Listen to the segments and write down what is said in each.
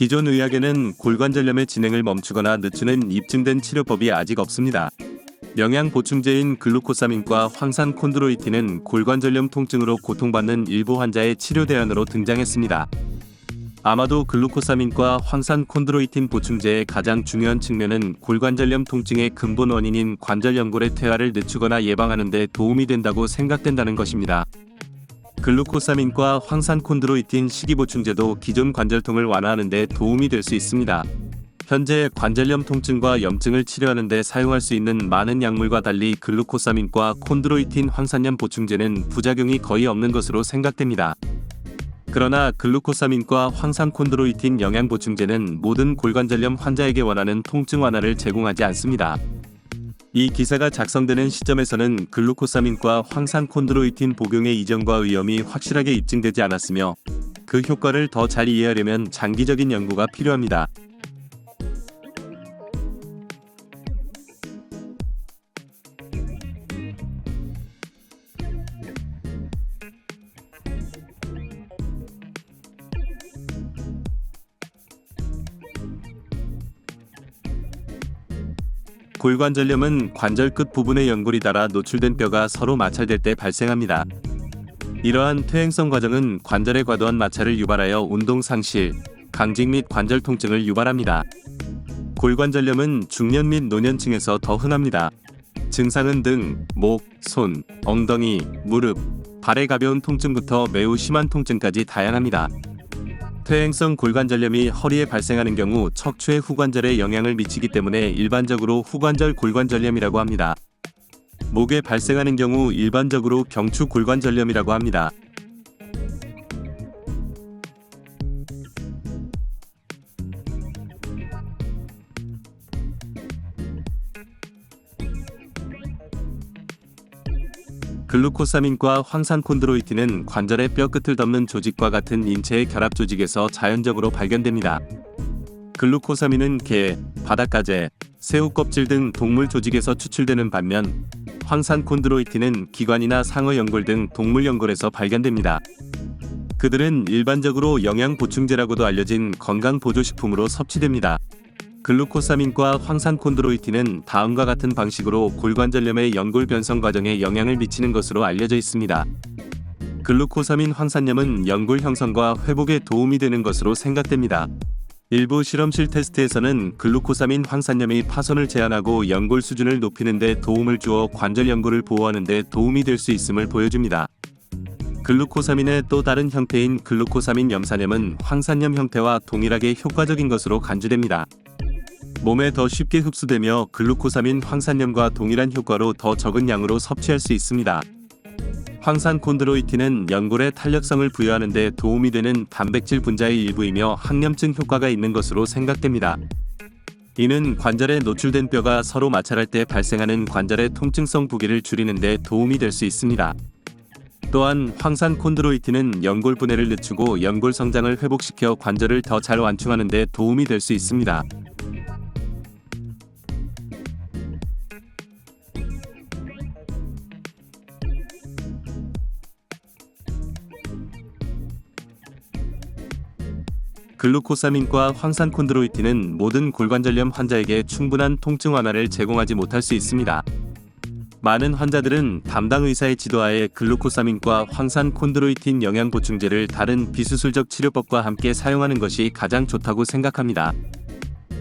기존 의학에는 골관절염의 진행을 멈추거나 늦추는 입증된 치료법이 아직 없습니다. 영양 보충제인 글루코사민과 황산 콘드로이틴은 골관절염 통증으로 고통받는 일부 환자의 치료 대안으로 등장했습니다. 아마도 글루코사민과 황산 콘드로이틴 보충제의 가장 중요한 측면은 골관절염 통증의 근본 원인인 관절 연골의 퇴화를 늦추거나 예방하는 데 도움이 된다고 생각된다는 것입니다. 글루코사민과 황산 콘드로이틴 식이보충제도 기존 관절통을 완화하는 데 도움이 될 수 있습니다. 현재 관절염 통증과 염증을 치료하는 데 사용할 수 있는 많은 약물과 달리 글루코사민과 콘드로이틴 황산염 보충제는 부작용이 거의 없는 것으로 생각됩니다. 그러나 글루코사민과 황산 콘드로이틴 영양 보충제는 모든 골관절염 환자에게 원하는 통증 완화를 제공하지 않습니다. 이 기사가 작성되는 시점에서는 글루코사민과 황산 콘드로이틴 복용의 이전과 위험이 확실하게 입증되지 않았으며 그 효과를 더 잘 이해하려면 장기적인 연구가 필요합니다. 골관절염은 관절 끝 부분의 연골이 닳아 노출된 뼈가 서로 마찰될 때 발생합니다. 이러한 퇴행성 과정은 관절의 과도한 마찰을 유발하여 운동 상실, 강직 및 관절 통증을 유발합니다. 골관절염은 중년 및 노년층에서 더 흔합니다. 증상은 등, 목, 손, 엉덩이, 무릎, 발의 가벼운 통증부터 매우 심한 통증까지 다양합니다. 퇴행성 골관절염이 허리에 발생하는 경우 척추의 후관절에 영향을 미치기 때문에 일반적으로 후관절 골관절염이라고 합니다. 목에 발생하는 경우 일반적으로 경추 골관절염이라고 합니다. 글루코사민과 황산콘드로이틴은 관절의 뼈 끝을 덮는 조직과 같은 인체의 결합 조직에서 자연적으로 발견됩니다. 글루코사민은 개, 바닷가재, 새우 껍질 등 동물 조직에서 추출되는 반면 황산콘드로이틴은 기관이나 상어 연골 등 동물 연골에서 발견됩니다. 그들은 일반적으로 영양 보충제라고도 알려진 건강 보조식품으로 섭취됩니다. 글루코사민과 황산콘드로이틴은 다음과 같은 방식으로 골관절염의 연골 변성 과정에 영향을 미치는 것으로 알려져 있습니다. 글루코사민 황산염은 연골 형성과 회복에 도움이 되는 것으로 생각됩니다. 일부 실험실 테스트에서는 글루코사민 황산염이 파손을 제한하고 연골 수준을 높이는 데 도움을 주어 관절 연골을 보호하는 데 도움이 될 수 있음을 보여줍니다. 글루코사민의 또 다른 형태인 글루코사민 염산염은 황산염 형태와 동일하게 효과적인 것으로 간주됩니다. 몸에 더 쉽게 흡수되며 글루코사민 황산염과 동일한 효과로 더 적은 양으로 섭취할 수 있습니다. 황산 콘드로이틴은 연골의 탄력성을 부여하는 데 도움이 되는 단백질 분자의 일부이며 항염증 효과가 있는 것으로 생각됩니다. 이는 관절에 노출된 뼈가 서로 마찰할 때 발생하는 관절의 통증성 부기를 줄이는 데 도움이 될 수 있습니다. 또한 황산 콘드로이틴은 연골 분해를 늦추고 연골 성장을 회복시켜 관절을 더 잘 완충하는 데 도움이 될 수 있습니다. 글루코사민과 황산콘드로이틴은 모든 골관절염 환자에게 충분한 통증 완화를 제공하지 못할 수 있습니다. 많은 환자들은 담당 의사의 지도하에 글루코사민과 황산콘드로이틴 영양 보충제를 다른 비수술적 치료법과 함께 사용하는 것이 가장 좋다고 생각합니다.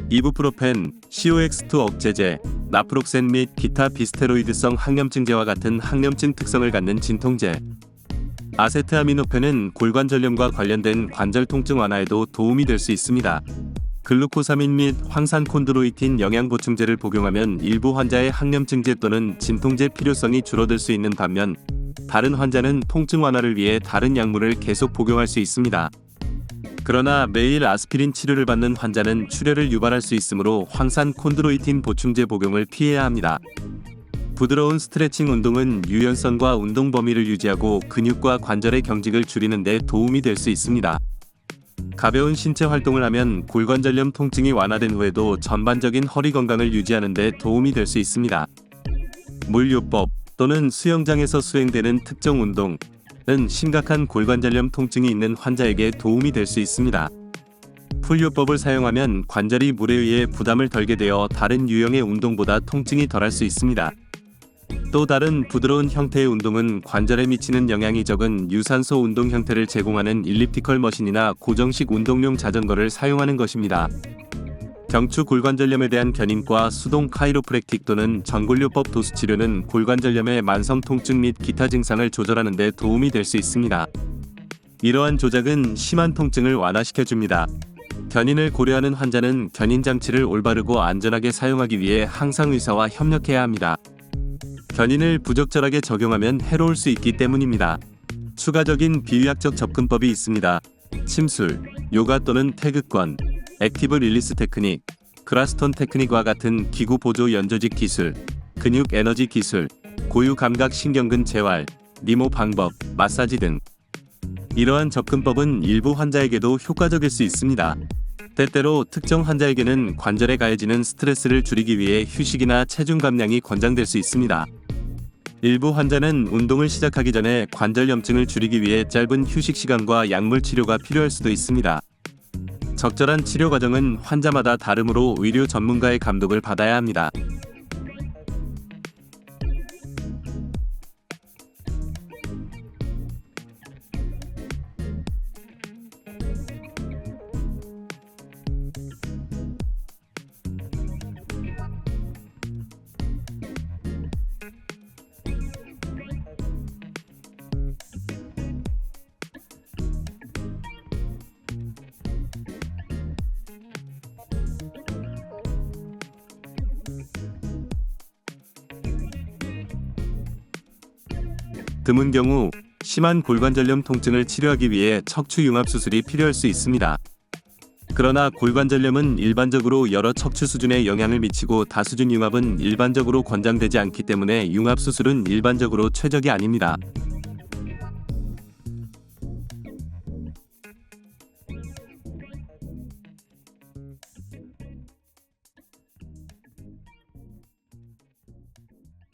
이부프로펜, COX2 억제제, 나프록센 및 기타 비스테로이드성 항염증제와 같은 항염증 특성을 갖는 진통제, 아세트아미노펜은 골관절염과 관련된 관절 통증 완화에도 도움이 될 수 있습니다. 글루코사민 및 황산 콘드로이틴 영양 보충제를 복용하면 일부 환자의 항염증제 또는 진통제 필요성이 줄어들 수 있는 반면 다른 환자는 통증 완화를 위해 다른 약물을 계속 복용할 수 있습니다. 그러나 매일 아스피린 치료를 받는 환자는 출혈을 유발할 수 있으므로 황산 콘드로이틴 보충제 복용을 피해야 합니다. 부드러운 스트레칭 운동은 유연성과 운동 범위를 유지하고 근육과 관절의 경직을 줄이는 데 도움이 될 수 있습니다. 가벼운 신체 활동을 하면 골관절염 통증이 완화된 후에도 전반적인 허리 건강을 유지하는 데 도움이 될 수 있습니다. 물요법 또는 수영장에서 수행되는 특정 운동은 심각한 골관절염 통증이 있는 환자에게 도움이 될 수 있습니다. 풀요법을 사용하면 관절이 물에 의해 부담을 덜게 되어 다른 유형의 운동보다 통증이 덜할 수 있습니다. 또 다른 부드러운 형태의 운동은 관절에 미치는 영향이 적은 유산소 운동 형태를 제공하는 일리프티컬 머신이나 고정식 운동용 자전거를 사용하는 것입니다. 경추 골관절염에 대한 견인과 수동 카이로프랙틱 또는 전골요법 도수 치료는 골관절염의 만성 통증 및 기타 증상을 조절하는 데 도움이 될 수 있습니다. 이러한 조작은 심한 통증을 완화시켜 줍니다. 견인을 고려하는 환자는 견인 장치를 올바르고 안전하게 사용하기 위해 항상 의사와 협력해야 합니다. 견인을 부적절하게 적용하면 해로울 수 있기 때문입니다. 추가적인 비의학적 접근법이 있습니다. 침술, 요가 또는 태극권, 액티브 릴리스 테크닉, 그라스톤 테크닉과 같은 기구 보조 연조직 기술, 근육 에너지 기술, 고유 감각 신경근 재활, 리모 방법, 마사지 등 이러한 접근법은 일부 환자에게도 효과적일 수 있습니다. 때때로 특정 환자에게는 관절에 가해지는 스트레스를 줄이기 위해 휴식이나 체중 감량이 권장될 수 있습니다. 일부 환자는 운동을 시작하기 전에 관절 염증을 줄이기 위해 짧은 휴식 시간과 약물 치료가 필요할 수도 있습니다. 적절한 치료 과정은 환자마다 다르므로 의료 전문가의 감독을 받아야 합니다. 드문 경우 심한 골관절염 통증을 치료하기 위해 척추 융합 수술이 필요할 수 있습니다. 그러나 골관절염은 일반적으로 여러 척추 수준에 영향을 미치고 다수준 융합은 일반적으로 권장되지 않기 때문에 융합 수술은 일반적으로 최적이 아닙니다.